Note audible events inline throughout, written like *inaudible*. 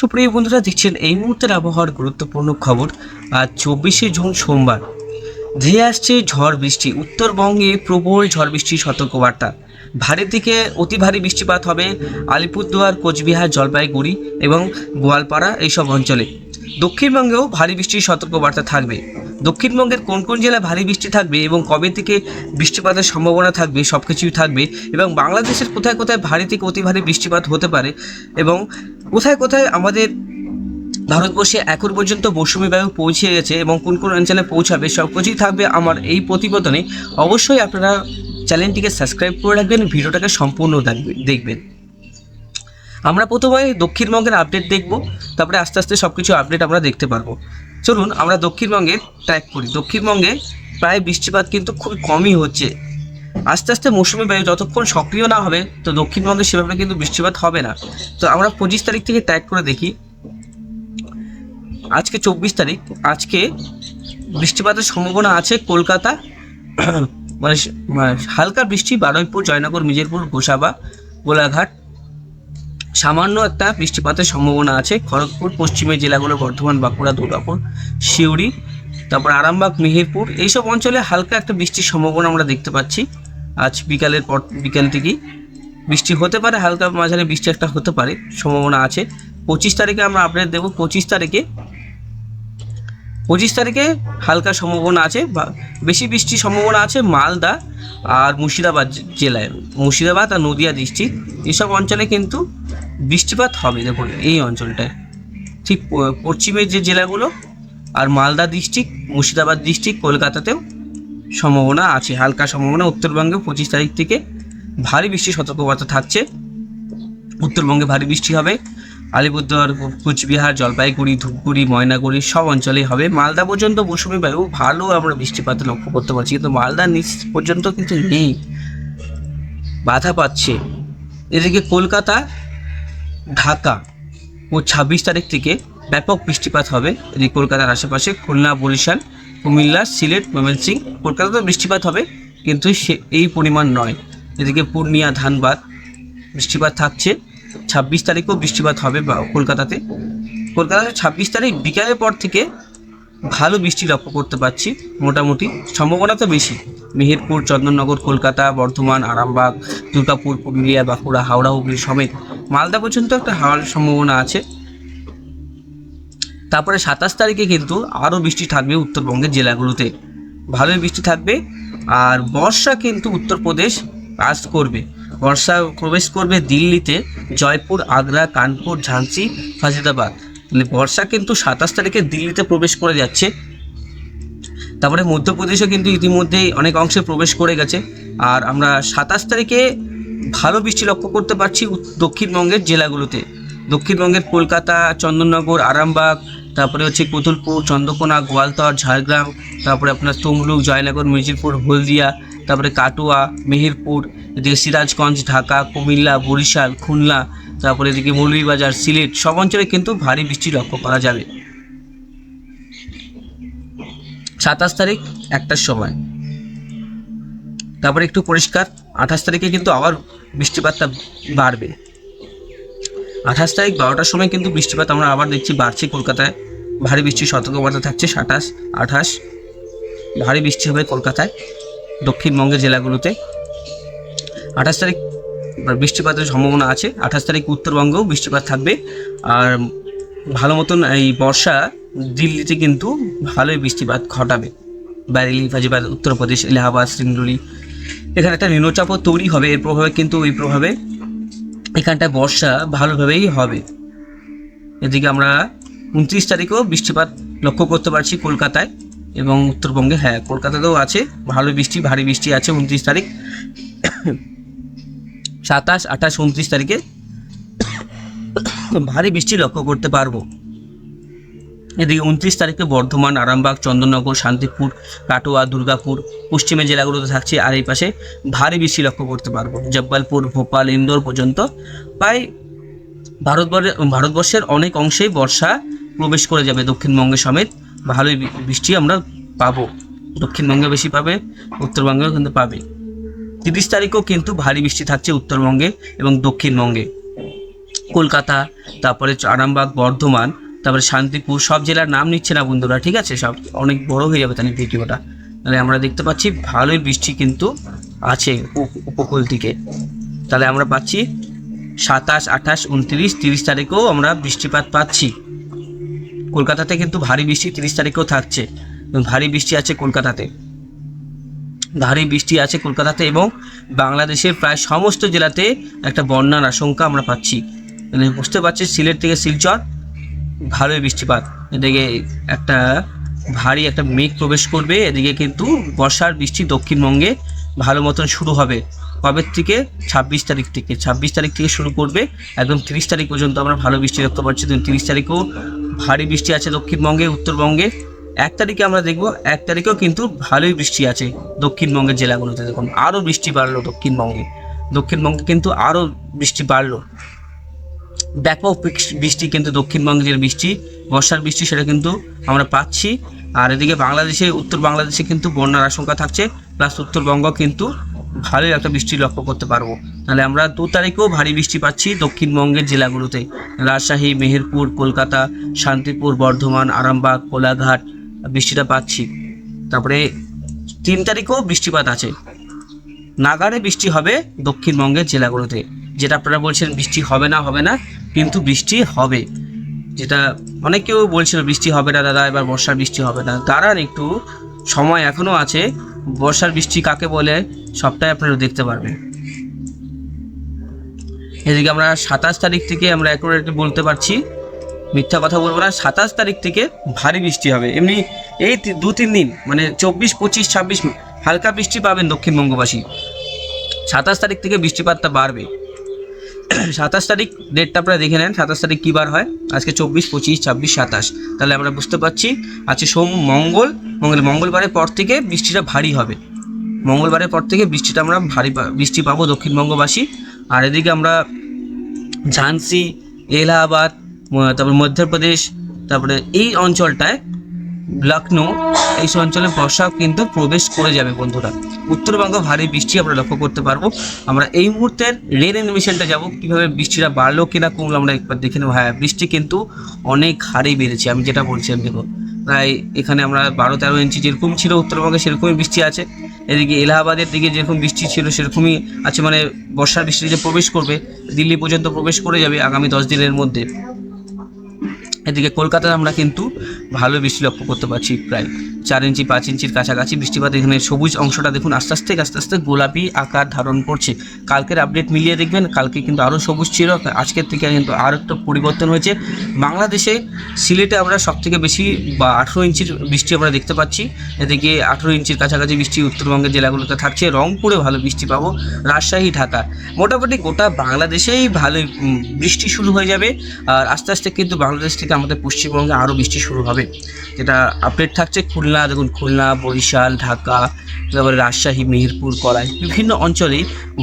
সুপ্রিয় বন্ধুরা, দেখছেন এই মুহূর্তের আবহাওয়ার গুরুত্বপূর্ণ খবর। আজ চব্বিশে জুন সোমবার। ধেয়ে আসছে ঝড় বৃষ্টি। উত্তরবঙ্গে প্রবল ঝড় বৃষ্টির সতর্কবার্তা। ভারী থেকে অতি ভারী বৃষ্টিপাত হবে আলিপুরদুয়ার, কোচবিহার, জলপাইগুড়ি এবং গোয়ালপাড়া এইসব অঞ্চলে। দক্ষিণবঙ্গেও ভারী বৃষ্টির সতর্কবার্তা থাকবে। দক্ষিণবঙ্গের কোন কোন জেলায় ভারী বৃষ্টি থাকবে এবং কবে থেকে বৃষ্টিপাতের সম্ভাবনা থাকবে সব কিছুই থাকবে এবং বাংলাদেশের কোথায় কোথায় ভারী থেকে অতি ভারী বৃষ্টিপাত হতে পারে এবং কোথায় কোথায় আমাদের ভারতবর্ষে এখন পর্যন্ত মৌসুমি বায়ু পৌঁছে গেছে এবং কোন কোন অঞ্চলে পৌঁছাবে সব কিছুই থাকবে আমার এই প্রতিবেদনে। অবশ্যই আপনারা চ্যানেলটিকে সাবস্ক্রাইব করে রাখবেন, ভিডিওটাকে সম্পূর্ণ দেখবে- দেখবেন। আমরা প্রথমে দক্ষিণবঙ্গের আপডেট দেখব। তারপরে আস্তে আস্তে সব কিছু আপডেট আমরা দেখতে পারব। চলুন আমরা দক্ষিণবঙ্গে ট্র্যাক করি। দক্ষিণবঙ্গে প্রায় বৃষ্টিপাত কিন্তু খুব কমই হচ্ছে। আস্তে আস্তে মৌসুমি বায়ু যতক্ষণ সক্রিয় না হবে, তো দক্ষিণবঙ্গে সেভাবে কিন্তু বৃষ্টিপাত হবে না। তো আমরা পঁচিশ তারিখ থেকে ট্র্যাক করে দেখি। আজকে চব্বিশ তারিখ। আজকে বৃষ্টিপাতের সম্ভাবনা আছে কলকাতা *clears throat* মানে মানে হালকা বৃষ্টি, বারুইপুর, জয়নগর, মিজেরপুর, গোসাবা, গোলাঘাট সামান্য একটা বৃষ্টিপাতের সম্ভাবনা আছে। খড়গপুর পশ্চিমের জেলাগুলো বর্ধমান, বাঁকুড়া, দুর্গাপুর, সিউড়ি, তারপর আরামবাগ, মেহেরপুর, এইসব অঞ্চলে হালকা একটা বৃষ্টির সম্ভাবনা আমরা দেখতে পাচ্ছি। আজ বিকালের পর, বিকাল থেকেই বৃষ্টি হতে পারে, হালকা মাঝারি বৃষ্টি একটা হতে পারে, সম্ভাবনা আছে। পঁচিশ তারিখে আমরা আপডেট দেবো। পঁচিশ তারিখে পঁচিশ তারিখে হালকা সম্ভাবনা আছে বা বেশি বৃষ্টির সম্ভাবনা আছে মালদা আর মুর্শিদাবাদ জেলায়। মুর্শিদাবাদ আর নদিয়া ডিস্ট্রিক্ট। এসব অঞ্চলে কিন্তু বৃষ্টিপাত হবে দেখুন এই অঞ্চলটায়। ঠিক পশ্চিমের যে জেলাগুলো আর মালদা ডিস্ট্রিক্ট, মুর্শিদাবাদ ডিস্ট্রিক্ট, কলকাতাতেও সম্ভাবনা আছে, হালকা সম্ভাবনা। উত্তরবঙ্গে পঁচিশ তারিখ থেকে ভারী বৃষ্টির সতর্কবার্তা থাকছে। উত্তরবঙ্গে ভারী বৃষ্টি হবে। আলিপুরদুয়ার, কুচবিহার, জলপাইগুড়ি, ধূপগুড়ি, ময়নাগুড়ি সব অঞ্চলেই হবে। মালদা পর্যন্ত মৌসুমি বায়ু, ভালো আমরা বৃষ্টিপাত লক্ষ্য করতে পারছি, কিন্তু মালদা নিচ পর্যন্ত কিন্তু নেই। বাধা পাচ্ছে। এদিকে কলকাতা, ঢাকা, ও ছাব্বিশ তারিখ থেকে ব্যাপক বৃষ্টিপাত হবে। এদিকে কলকাতার আশেপাশে খুলনা, বরিশাল, কুমিল্লা, সিলেট, ময়মনসিংহ, কলকাতাতেও বৃষ্টিপাত হবে, কিন্তু সে এই পরিমাণ নয়। এদিকে পূর্ণিয়া, ধানবাদ, বৃষ্টিপাত থাকছে। ছাব্বিশ তারিখেও বৃষ্টিপাত হবে কলকাতাতে। কলকাতাতে ছাব্বিশ তারিখ বিকালের পর থেকে ভালো বৃষ্টি লক্ষ্য করতে পারছি, মোটামুটি। সম্ভাবনা তো বেশি। মেহেরপুর, চন্দননগর, কলকাতা, বর্ধমান, আরামবাগ, দুর্গাপুর, পুরুলিয়া, বাঁকুড়া, হাওড়া, হুগলি সমেত মালদা পর্যন্ত একটা হাওয়ার সম্ভাবনা আছে। তারপরে সাতাশ তারিখে কিন্তু আরও বৃষ্টি থাকবে উত্তরবঙ্গের জেলাগুলোতে। ভালোই বৃষ্টি থাকবে। আর বর্ষা কিন্তু উত্তরপ্রদেশ পাস করবে। বর্ষা প্রবেশ করবে দিল্লিতে, জয়পুর, আগ্রা, কানপুর, ঝাঁসি ফাজিদাবাদ মানে বর্ষা কিন্তু সাতাশ তারিখে দিল্লিতে প্রবেশ করে যাচ্ছে। তারপরে মধ্যপ্রদেশও কিন্তু ইতিমধ্যেই অনেক অংশে প্রবেশ করে গেছে। আর আমরা সাতাশ তারিখে ভালো বৃষ্টি লক্ষ্য করতে পারছি দক্ষিণবঙ্গের জেলাগুলোতে। দক্ষিণবঙ্গের কলকাতা, চন্দননগর, আরামবাগ, তারপরে হচ্ছে কতুলপুর, চন্দ্রকোনা, গোয়ালতর, ঝাড়গ্রাম, তারপরে আপনার তমলুক, জয়নগর মির্জিরপুর হলদিয়া তারপরে কাটোয়া, মেহেরপুর, এদিকে সিরাজগঞ্জ, ঢাকা, কুমিল্লা, বরিশাল, খুলনা, তারপরে এদিকে মৌলভীবাজার, সিলেট, সব অঞ্চলে কিন্তু ভারী বৃষ্টি লক্ষ্য করা যাবে। সাতাশ তারিখ, একটার সময়। তারপরে একটু পরিষ্কার, আঠাশ তারিখে কিন্তু আবার বৃষ্টিপাতটা বাড়বে। আঠাশ তারিখ বারোটার সময় কিন্তু বৃষ্টিপাত আমরা আবার দেখছি বাড়ছে কলকাতায়। ভারী বৃষ্টির সতর্কবার্তা থাকছে সাতাশ, আঠাশ, ভারী বৃষ্টি হবে কলকাতায়। দক্ষিণবঙ্গের জেলাগুলোতে। আঠাশ তারিখ বৃষ্টিপাতের সম্ভাবনা আছে। আঠাশ তারিখ উত্তরবঙ্গেও বৃষ্টিপাত থাকবে। আর ভালো মতন এই বর্ষা দিল্লিতে কিন্তু ভালোই বৃষ্টিপাত ঘটাবে। বারেলি ফাজিবাদ, উত্তরপ্রদেশ, এলাহাবাদ সিংরুলি এখানে একটা নিম্নচাপও তৈরি হবে। এর প্রভাবে কিন্তু এই প্রভাবে এখানটায় বর্ষা ভালোভাবেই হবে। এদিকে আমরা উনত্রিশ তারিখেও বৃষ্টিপাত লক্ষ্য করতে পারছি কলকাতায়। এবং উত্তরবঙ্গে হ্যাঁ কলকাতাতেও আছে, ভালো বৃষ্টি, ভারী বৃষ্টি আছে উনত্রিশ তারিখ। সাতাশ, আঠাশ, উনত্রিশ তারিখে ভারী বৃষ্টি লক্ষ্য করতে পারব। এদিকে উনত্রিশ তারিখে বর্ধমান, আরামবাগ, চন্দননগর, শান্তিপুর, কাটোয়া, দুর্গাপুর পশ্চিমের জেলাগুলোতে থাকছে, আর এই পাশে ভারী বৃষ্টি লক্ষ্য করতে পারব। জব্বালপুর, ভোপাল, ইন্দোর পর্যন্ত প্রায় ভারতবর্ষের ভারতবর্ষের অনেক অংশেই বর্ষা প্রবেশ করে যাবে দক্ষিণবঙ্গে সমেত। ভালোই বৃষ্টি আমরা পাবো। দক্ষিণবঙ্গে বেশি পাবে, উত্তরবঙ্গেও কিন্তু পাবে। তিরিশ তারিখেও কিন্তু ভারী বৃষ্টি থাকছে উত্তরবঙ্গে এবং দক্ষিণবঙ্গে। কলকাতা, তারপরে আরামবাগ, বর্ধমান, তারপরে শান্তিপুর, সব জেলার নাম নিচ্ছে না বন্ধুরা, ঠিক আছে? সব অনেক বড় হয়ে যাবে তাহলে ভিডিওটা। তাহলে আমরা দেখতে পাচ্ছি ভালোই বৃষ্টি কিন্তু আছে উপ- উপকূল দিকে। তাহলে আমরা পাচ্ছি সাতাশ, আঠাশ, উনত্রিশ, তিরিশ তারিখেও আমরা বৃষ্টিপাত পাচ্ছি। কলকাতাতে কিন্তু ভারী বৃষ্টি তিরিশ তারিখেও থাকছে। ভারী বৃষ্টি আছে কলকাতাতে। ভারী বৃষ্টি আছে কলকাতাতে এবং বাংলাদেশের প্রায় সমস্ত জেলাতে একটা বন্যার আশঙ্কা আমরা পাচ্ছি। মানে বুঝতে পারছি সিলেট থেকে শিলচর ভালোই বৃষ্টিপাত। এদিকে একটা ভারী একটা মেঘ প্রবেশ করবে। এদিকে কিন্তু বর্ষার বৃষ্টি দক্ষিণবঙ্গে ভালো মতন শুরু হবে। কবে থেকে? ছাব্বিশ তারিখ থেকে। ছাব্বিশ তারিখ থেকে শুরু করবে। একদম তিরিশ তারিখ পর্যন্ত আমরা ভালো বৃষ্টি দেখতে পাচ্ছি। তিরিশ তারিখেও ভারী বৃষ্টি আছে দক্ষিণবঙ্গে, উত্তরবঙ্গে। এক তারিখে আমরা দেখব, এক তারিখেও কিন্তু ভালোই বৃষ্টি আছে দক্ষিণবঙ্গের জেলাগুলোতে। দেখুন, আরও বৃষ্টি বাড়লো দক্ষিণবঙ্গে। দক্ষিণবঙ্গে কিন্তু আরও বৃষ্টি বাড়লো। ব্যাপক বৃষ্টি কিন্তু দক্ষিণবঙ্গের বৃষ্টি, বর্ষার বৃষ্টি সেটা কিন্তু আমরা পাচ্ছি। আর এদিকে বাংলাদেশে, উত্তর বাংলাদেশে কিন্তু বন্যার আশঙ্কা থাকছে প্লাস উত্তরবঙ্গ কিন্তু ভালোই একটা বৃষ্টি লক্ষ্য করতে পারব। তাহলে আমরা দু তারিখেও ভারী বৃষ্টি পাচ্ছি দক্ষিণবঙ্গের জেলাগুলোতে। রাজশাহী, মেহেরপুর, কলকাতা, শান্তিপুর, বর্ধমান, আরামবাগ, কোলাঘাট বৃষ্টিটা পাচ্ছি। তারপরে তিন তারিখেও বৃষ্টিপাত আছে। নাগারে বৃষ্টি হবে দক্ষিণবঙ্গের জেলাগুলোতে। যেটা আপনারা বলছেন বৃষ্টি হবে না হবে না, কিন্তু বৃষ্টি হবে। যেটা অনেক কেউ বলছিল, বৃষ্টি হবে না দাদা, এবার বর্ষার বৃষ্টি হবে না। দাঁড়ান একটু, সময় এখনও আছে। বর্ষার বৃষ্টি কাকে বলে, সবটাই আপনারা দেখতে পারবেন। এদিকে আমরা সাতাশ তারিখ থেকে আমরা অ্যাকুরেটলি বলতে পারছি, মিথ্যা কথা বলব না, সাতাশ তারিখ থেকে ভারী বৃষ্টি হবে। এমনি এই দু, তিন দিন মানে চব্বিশ, পঁচিশ, ছাব্বিশ, হালকা বৃষ্টি পাবেন দক্ষিণবঙ্গবাসী। সাতাশ তারিখ থেকে বৃষ্টিপাতটা বাড়বে। *clears throat* সাতাশ তারিখ ডেটটা আপনারা দেখে নেন, সাতাশ তারিখ কী বার হয়? আজকে চব্বিশ, পঁচিশ, ছাব্বিশ, সাতাশ। তাহলে আমরা বুঝতে পারছি, আজকে সোম, মঙ্গল মঙ্গল মঙ্গলবারের পর থেকে বৃষ্টিটা ভারী হবে। মঙ্গলবারের পর থেকে বৃষ্টিটা আমরা ভারী বৃষ্টি পাবো দক্ষিণবঙ্গবাসী। আর এদিকে আমরা ঝান্সি এলাহাবাদ তারপর মধ্যপ্রদেশ, তারপরে এই অঞ্চলটায় লখনৌ এইসব অঞ্চলে বর্ষা কিন্তু প্রবেশ করে যাবে বন্ধুরা। উত্তরবঙ্গ ভারী বৃষ্টি আমরা লক্ষ্য করতে পারব। আমরা এই মুহূর্তের রেন এনিমেশনটা যাব, কীভাবে বৃষ্টিটা বাড়লো কিনা কমলো আমরা একবার দেখে নেব। হ্যাঁ বৃষ্টি কিন্তু অনেক হারে বেড়েছে, আমি যেটা বলছিলাম দেখুন প্রায় এখানে আমরা বারো তেরো ইঞ্চি যেরকম ছিল উত্তরবঙ্গে সেরকমই বৃষ্টি আছে। এদিকে এলাহাবাদের দিকে যেরকম বৃষ্টি ছিল সেরকমই আছে মানে বর্ষার বৃষ্টি যে প্রবেশ করবে, দিল্লি পর্যন্ত প্রবেশ করে যাবে আগামী দশ দিনের মধ্যে। এদিকে কলকাতায় আমরা কিন্তু ভালো বৃষ্টি লক্ষ্য করতে পারছি প্রায় চার ইঞ্চি, পাঁচ ইঞ্চির কাছাকাছি বৃষ্টিপাত। এখানে সবুজ অংশটা দেখুন, আস্তে আস্তে আস্তে আস্তে গোলাপি আকার ধারণ করছে। কালকের আপডেট মিলিয়ে দেখবেন, কালকে কিন্তু আরও সবুজ ছিল। আজকের থেকে কিন্তু আরও একটু পরিবর্তন হয়েছে। বাংলাদেশে সিলেটে আমরা সব থেকে বেশি বা আঠেরো ইঞ্চির বৃষ্টি আমরা দেখতে পাচ্ছি। এদিকে আঠেরো ইঞ্চির কাছাকাছি বৃষ্টি উত্তরবঙ্গের জেলাগুলোতে থাকছে। রংপুরে ভালো বৃষ্টি পাবো, রাজশাহী, ঢাকা। মোটামুটি গোটা বাংলাদেশেই ভালো বৃষ্টি শুরু হয়ে যাবে। আর আস্তে আস্তে কিন্তু বাংলাদেশ থেকে আমাদের পশ্চিমবঙ্গে আরও বৃষ্টি শুরু হবে। যেটা আপডেট থাকছে খুলনা, দেখুন খুলনা, বরিশাল, ঢাকা, তারপরে রাজশাহী মেহেরপুর কলাই, বিভিন্ন অঞ্চলে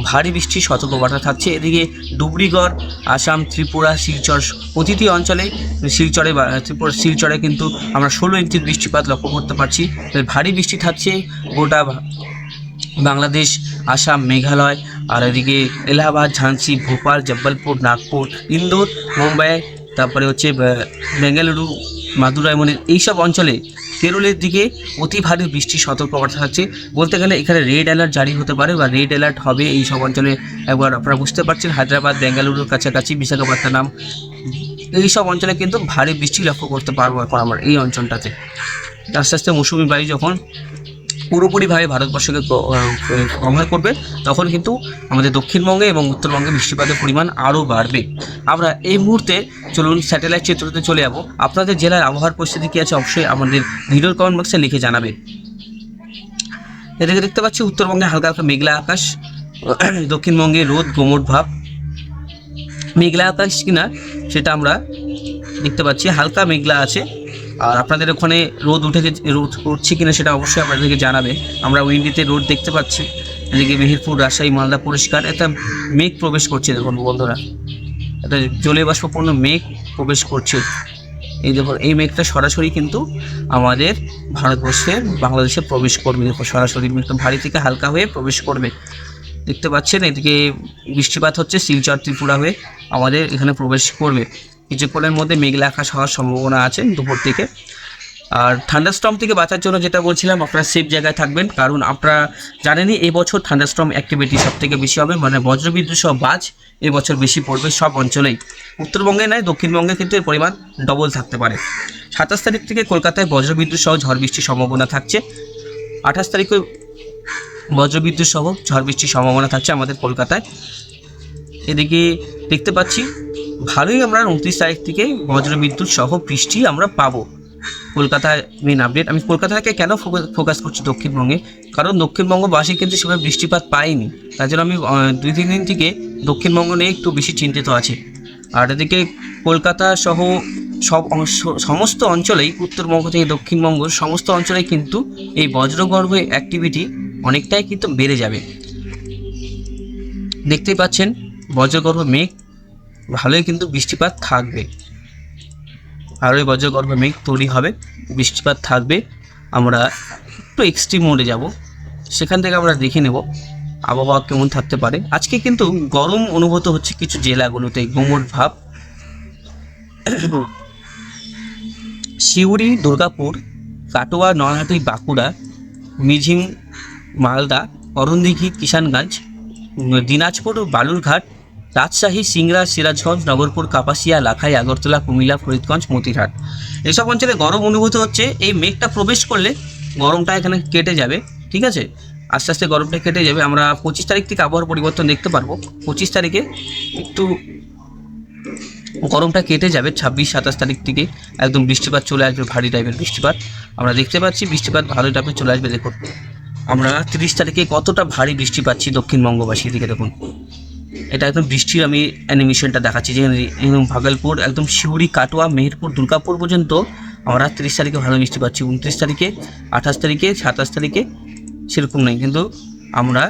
ভারী বৃষ্টির সতর্কবার্তা থাকছে। এদিকে ডুবরিগড় আসাম, ত্রিপুরা, শিলচর প্রতিটি অঞ্চলে শিলচরে ত্রিপুরা, শিলচরে কিন্তু আমরা ষোলো ইঞ্চির বৃষ্টিপাত লক্ষ্য করতে পারছি। ভারী বৃষ্টি থাকছে গোটা বাংলাদেশ, আসাম, মেঘালয়, আর এদিকে এলাহাবাদ, ঝান্সি, ভোপাল, জব্বলপুর, নাগপুর, ইন্দোর, মুম্বাই তারপরে হচ্ছে বেঙ্গালুরু, মাদুরাই মানে এইসব অঞ্চলে কেরলের দিকে অতি ভারী বৃষ্টির সতর্কবার্তা থাকছে। বলতে গেলে এখানে রেড অ্যালার্ট জারি হতে পারে বা রেড অ্যালার্ট হবে এই সব অঞ্চলে একবার আপনারা বুঝতে পারছেন। হায়দ্রাবাদ, বেঙ্গালুরুর কাছাকাছি বিশাখাপত্তনম এই সব অঞ্চলে কিন্তু ভারী বৃষ্টি লক্ষ্য করতে পারব এখন আমরা এই অঞ্চলটাতে। আস্তে আস্তে মৌসুমি বায়ু যখন পুরোপুরিভাবে ভারতবর্ষকে কভার করবে, তখন কিন্তু আমাদের দক্ষিণবঙ্গে এবং উত্তরবঙ্গে বৃষ্টিপাতের পরিমাণ আরও বাড়বে। আমরা এই মুহূর্তে চলুন স্যাটেলাইট চিত্রতে চলে যাব। আপনাদের জেলার আবহাওয়ার পরিস্থিতি কী আছে অবশ্যই আমাদের ভিডিওর কমেন্ট বক্সে লিখে জানাবে। এদিকে দেখতে পাচ্ছি উত্তরবঙ্গে হালকা হালকা মেঘলা আকাশ, *clears throat* দক্ষিণবঙ্গে রোদ গোমট ভাব। মেঘলা আকাশ কিনা সেটা আমরা দেখতে পাচ্ছি, হালকা মেঘলা আছে। আর আপনাদের ওখানে রোদ উঠেছে, রোদ উঠছে কিনা সেটা অবশ্যই আপনাদেরকে জানাবে। আমরা উইন্ডিতে রোদ দেখতে পাচ্ছি। এদিকে মেহেরপুর, রাজশাহী, মালদা পরিষ্কার। একটা মেঘ প্রবেশ করছে, দেখুন বন্ধুরা। একটা জলে বাষ্পপূর্ণ মেঘ প্রবেশ করছে। এই দেখুন, এই মেঘটা সরাসরি কিন্তু আমাদের ভারতবর্ষে বাংলাদেশে প্রবেশ করবে। দেখুন, সরাসরি মেঘটা ভারী থেকে হালকা হয়ে প্রবেশ করবে। দেখতে পাচ্ছেন, এদিকে বৃষ্টিপাত হচ্ছে, শিলচর ত্রিপুরা হয়ে আমাদের এখানে প্রবেশ করবে। কিছুক্ষণের মধ্যে মেঘলা আকাশ হওয়ার সম্ভাবনা আছে দুপুর থেকে। আর থান্ডারস্টর্ম থেকে বাঁচার জন্য যেটা বলছিলাম, আপনারা সেফ জায়গায় থাকবেন। কারণ আপনারা জানেনই এবছর থান্ডারস্টর্ম অ্যাক্টিভিটি সব থেকে বেশি হবে। মানে বজ্রবিদ্যুৎ সহ বাজ এবছর বেশি পড়বে সব অঞ্চলেই। উত্তরবঙ্গে নয়, দক্ষিণবঙ্গে কিন্তু এর পরিমাণ ডবল থাকতে পারে। সাতাশ তারিখ থেকে কলকাতায় বজ্রবিদ্যুৎ সহ ঝড় বৃষ্টির সম্ভাবনা থাকছে। আঠাশ তারিখে বজ্রবিদ্যুৎ সহ ঝড় বৃষ্টির সম্ভাবনা থাকছে আমাদের কলকাতায়। এদিকে দেখতে পাচ্ছি ভালোই আমরা উনত্রিশ তারিখ থেকে বজ্রবিদ্যুৎ সহ বৃষ্টি আমরা পাবো। কলকাতায় মেন আপডেট আমি কলকাতাকে কেন ফোকাস করছি দক্ষিণবঙ্গে? কারণ দক্ষিণবঙ্গবাসী কিন্তু সেভাবে বৃষ্টিপাত পায়নি তার জন্য আমি দুই, তিন দিন থেকে দক্ষিণবঙ্গ নিয়ে একটু বেশি চিন্তিত আছি। আর এদিকে কলকাতা সহ সব সমস্ত অঞ্চলেই, উত্তরবঙ্গ থেকে দক্ষিণবঙ্গ সমস্ত অঞ্চলেই কিন্তু এই বজ্রগর্ভ অ্যাক্টিভিটি অনেকটাই কিন্তু বেড়ে যাবে। দেখতেই পাচ্ছেন, বজ্রগর্ভ মেঘ ভালোই কিন্তু বৃষ্টিপাত থাকবে। আরও এই বজ্রগর্ভ মেঘ তৈরি হবে, বৃষ্টিপাত থাকবে। আমরা একটু এক্সট্রিম মোডে যাব, সেখান থেকে আমরা দেখে নেব আবহাওয়া কেমন থাকতে পারে। আজকে কিন্তু গরম অনুভূত হচ্ছে কিছু জেলাগুলোতে গুমট ভাব। সিউড়ি, দুর্গাপুর, কাটোয়া, নলহাটি, বাঁকুড়া মিঝিম মালদা, অরুণদিঘি, কিষানগঞ্জ, দিনাজপুর, বালুরঘাট রাজশাহী, সিংড়া, সিরাজগঞ্জ, নগরপুর, কাপাসিয়া, লাখাই, আগরতলা, কুমিল্লা, ফরিদগঞ্জ, মতিরহাট। এসব অঞ্চলে গরম অনুভূত হচ্ছে, এই মেঘটা প্রবেশ করলে গরমটা এখানে কেটে যাবে, ঠিক আছে? আস্তে আস্তে গরমটা কেটে যাবে। আমরা পঁচিশ তারিখ থেকে আবহাওয়ার পরিবর্তন দেখতে পারব। পঁচিশ তারিখে একটু গরমটা কেটে যাবে, ছাব্বিশ, সাতাশ তারিখ থেকে একদম বৃষ্টিপাত চলে আসবে, ভারী টাইপের বৃষ্টিপাত। আমরা দেখতে পাচ্ছি বৃষ্টিপাত ভালো টাইপের চলে আসবে, দেখুন। আমরা তিরিশ তারিখে কতটা ভারী বৃষ্টি পাচ্ছি দক্ষিণবঙ্গবাসী দিকে, দেখুন। এটা একদম বৃষ্টির আমি অ্যানিমেশনটা দেখাচ্ছি, যে একদম ভাগলপুর, একদম শিউরি, কাটোয়া, মেহেরপুর, দুর্গাপুর পর্যন্ত আমরা তিরিশ তারিখে ভালো বৃষ্টি পাচ্ছি উনত্রিশ তারিখে, আঠাশ তারিখে, সাতাশ তারিখে সেরকম নেই। কিন্তু আমরা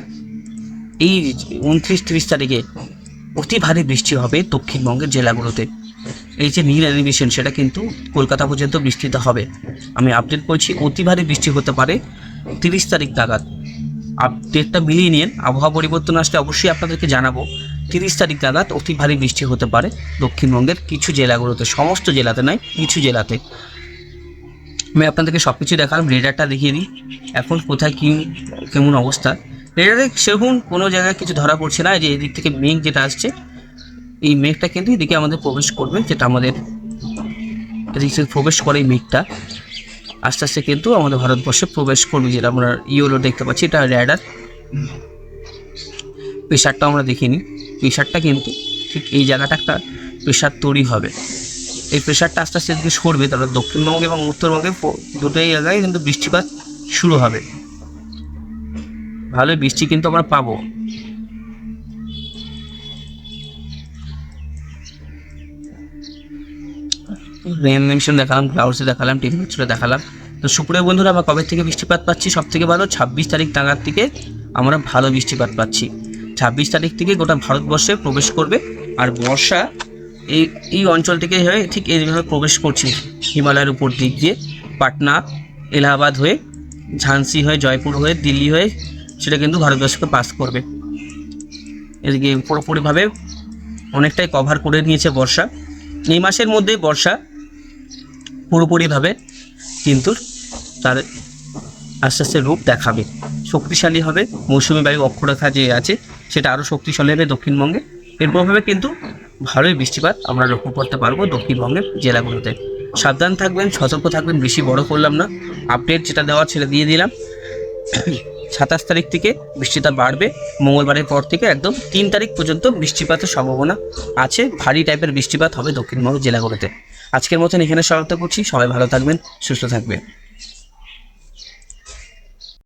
এই উনত্রিশ তিরিশ তারিখে অতি ভারী বৃষ্টি হবে দক্ষিণবঙ্গের জেলাগুলোতে। এই যে নীল অ্যানিমেশন সেটা কিন্তু কলকাতা পর্যন্ত বৃষ্টিতে হবে। আমি আপডেট করছি, অতি ভারী বৃষ্টি হতে পারে তিরিশ তারিখ নাগাদ। আপডেটটা মিলিয়ে নিন। আবহাওয়া পরিবর্তন আসলে অবশ্যই আপনাদেরকে জানাব। তিরিশ তারিখ নাগাদ অতি ভারী বৃষ্টি হতে পারে দক্ষিণবঙ্গের কিছু জেলাগুলোতে, সমস্ত জেলাতে নয়, কিছু জেলাতে। আমি আপনাদেরকে সব কিছু দেখালাম, রেডারটা দেখিয়ে দিই। এখন কোথায় কী, কেমন অবস্থা? রেডারে সেরকম কোনো জায়গায় কিছু ধরা পড়ছে না যে এদিক থেকে মেঘ যেটা আসছে, এই মেঘটা কিন্তু এদিকে আমাদের প্রবেশ করবে, যেটা আমাদের এদিক থেকে প্রবেশ করে এই মেঘটা। আস্তে আস্তে কিন্তু আমাদের ভারতবর্ষে প্রবেশ করবে, যেটা আমরা ইউরো দেখতে পাচ্ছি, এটা র্যাডার প্রেশারটা আমরা দেখিনি। প্রেশারটা কিন্তু ঠিক এই জায়গাটা একটা প্রেশার তৈরি হবে। এই প্রেশারটা আস্তে আস্তে যদি সরবে, তাহলে দক্ষিণবঙ্গে এবং উত্তরবঙ্গে দুটোই জায়গায় কিন্তু বৃষ্টিপাত শুরু হবে। ভালো বৃষ্টি কিন্তু আমরা পাবো। রেন এমিশন দেখালাম ক্লাউডসে দেখালাম টেম্পারেচারে দেখালাম। তো সুপ্রিয় বন্ধুরা, আমরা কবে থেকে বৃষ্টিপাত পাচ্ছি? সব থেকে ভালো, ছাব্বিশ তারিখ নাগাদ থেকে আমরা ভালো বৃষ্টিপাত পাচ্ছি। ছাব্বিশ তারিখ থেকে গোটা ভারতবর্ষে প্রবেশ করবে, আর বর্ষা এই এই অঞ্চল থেকে হয়ে ঠিক এইভাবে প্রবেশ করছে। হিমালয়ের উপর দিক দিয়ে, পাটনা, এলাহাবাদ হয়ে ঝান্সি হয়ে, জয়পুর হয়ে, দিল্লি হয়ে, সেটা কিন্তু ভারতবর্ষকে পাস করবে। এদিকে পুরোপুরিভাবে অনেকটাই কভার করে নিয়েছে বর্ষা। এই মাসের মধ্যে বর্ষা পুরোপুরিভাবে কিন্তু তার আস্তে আস্তে রূপ দেখাবে। শক্তিশালী হবে, মৌসুমি বায়ু অক্ষরেখা যে আছে, সেটা আরও শক্তিশালী হবে দক্ষিণবঙ্গে। এর প্রভাবে কিন্তু ভালোই বৃষ্টিপাত আমরা লক্ষ্য করতে পারব দক্ষিণবঙ্গের জেলাগুলোতে। সাবধান থাকবেন, সতর্ক থাকবেন, বেশি বড় করলাম না। আপডেট যেটা দেওয়া ছেড়ে দিয়ে দিলাম। সাতাশ তারিখ থেকে বৃষ্টিটা বাড়বে, মঙ্গলবারের পর থেকে একদম তিন তারিখ পর্যন্ত বৃষ্টিপাতের সম্ভাবনা আছে। ভারী টাইপের বৃষ্টিপাত হবে দক্ষিণবঙ্গ জেলাগুলোতে। আজকের মতন এখানে সমাপ্ত করছি। সবাই ভালো থাকবেন সুস্থ থাকবেন।